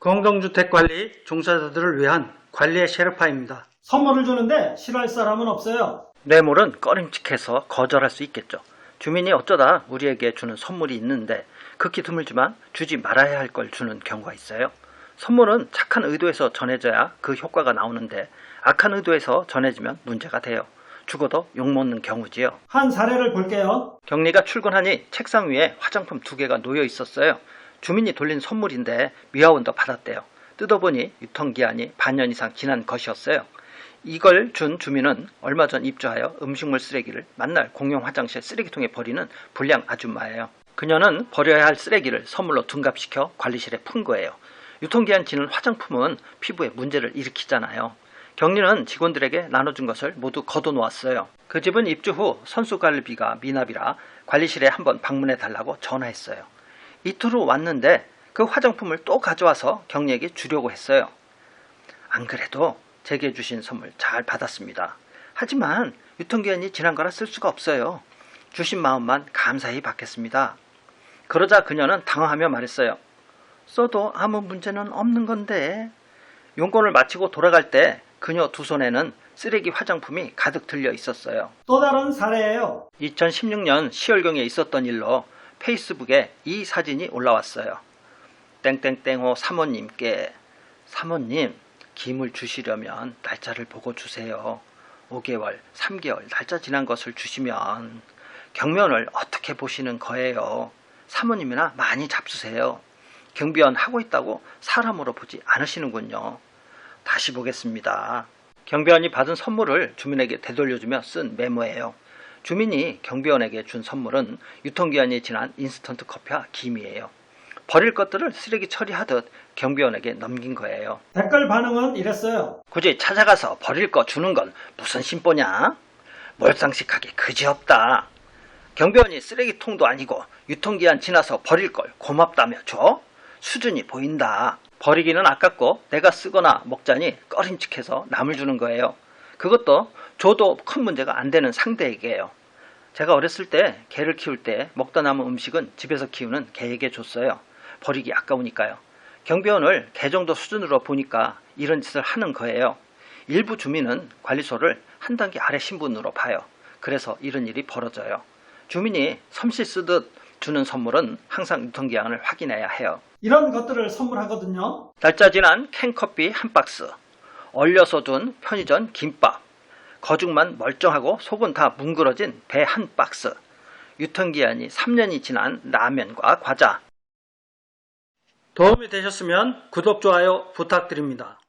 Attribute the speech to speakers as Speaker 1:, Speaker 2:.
Speaker 1: 공동주택관리 종사자들을 위한 관리의 셰르파입니다.
Speaker 2: 선물을 주는데 싫어할 사람은 없어요.
Speaker 1: 뇌물은 꺼림칙해서 거절할 수 있겠죠. 주민이 어쩌다 우리에게 주는 선물이 있는데 극히 드물지만 주지 말아야 할 걸 주는 경우가 있어요. 선물은 착한 의도에서 전해져야 그 효과가 나오는데 악한 의도에서 전해지면 문제가 돼요. 죽어도 욕먹는 경우지요.
Speaker 2: 한 사례를 볼게요.
Speaker 1: 경리가 출근하니 책상 위에 화장품 두 개가 놓여 있었어요. 주민이 돌린 선물인데 미화원도 받았대요. 뜯어보니 유통기한이 반년 이상 지난 것이었어요. 이걸 준 주민은 얼마 전 입주하여 음식물 쓰레기를 만날 공용 화장실 쓰레기통에 버리는 불량 아줌마예요. 그녀는 버려야 할 쓰레기를 선물로 둔갑시켜 관리실에 푼 거예요. 유통기한 지난 화장품은 피부에 문제를 일으키잖아요. 경리는 직원들에게 나눠준 것을 모두 걷어놓았어요. 그 집은 입주 후 선수관리비가 미납이라 관리실에 한번 방문해 달라고 전화했어요. 이틀 후 왔는데 그 화장품을 또 가져와서 경리에게 주려고 했어요. 안 그래도 제게 주신 선물 잘 받았습니다. 하지만 유통기한이 지난 거라 쓸 수가 없어요. 주신 마음만 감사히 받겠습니다. 그러자 그녀는 당황하며 말했어요. 써도 아무 문제는 없는 건데. 용건을 마치고 돌아갈 때 그녀 두 손에는 쓰레기 화장품이 가득 들려 있었어요.
Speaker 2: 또 다른 사례예요.
Speaker 1: 2016년 10월경에 있었던 일로 페이스북에 이 사진이 올라왔어요. 땡땡땡호 사모님께 사모님 김을 주시려면 날짜를 보고 주세요. 5개월, 3개월 날짜 지난 것을 주시면 경면을 어떻게 보시는 거예요? 사모님이나 많이 잡수세요. 경비원 하고 있다고 사람으로 보지 않으시는군요. 다시 보겠습니다. 경비원이 받은 선물을 주민에게 되돌려주며 쓴 메모예요. 주민이 경비원에게 준 선물은 유통기한이 지난 인스턴트 커피와 김이에요. 버릴 것들을 쓰레기 처리하듯 경비원에게 넘긴 거예요.
Speaker 2: 댓글 반응은 이랬어요.
Speaker 1: 굳이 찾아가서 버릴 거 주는 건 무슨 심보냐? 몰상식하게 그지없다. 경비원이 쓰레기통도 아니고 유통기한 지나서 버릴 걸 고맙다며 줘? 수준이 보인다. 버리기는 아깝고 내가 쓰거나 먹자니 꺼림칙해서 남을 주는 거예요. 그것도 줘도 큰 문제가 안 되는 상대에게요. 제가 어렸을 때 개를 키울 때 먹다 남은 음식은 집에서 키우는 개에게 줬어요. 버리기 아까우니까요. 경비원을 개 정도 수준으로 보니까 이런 짓을 하는 거예요. 일부 주민은 관리소를 한 단계 아래 신분으로 봐요. 그래서 이런 일이 벌어져요. 주민이 섬실 쓰듯 주는 선물은 항상 유통기한을 확인해야 해요.
Speaker 2: 이런 것들을 선물하거든요.
Speaker 1: 날짜 지난 캔커피 한 박스, 얼려서 둔 편의점 김밥, 거죽만 멀쩡하고 속은 다 뭉그러진 배 한 박스, 유통기한이 3년이 지난 라면과 과자. 도움이 되셨으면 구독, 좋아요 부탁드립니다.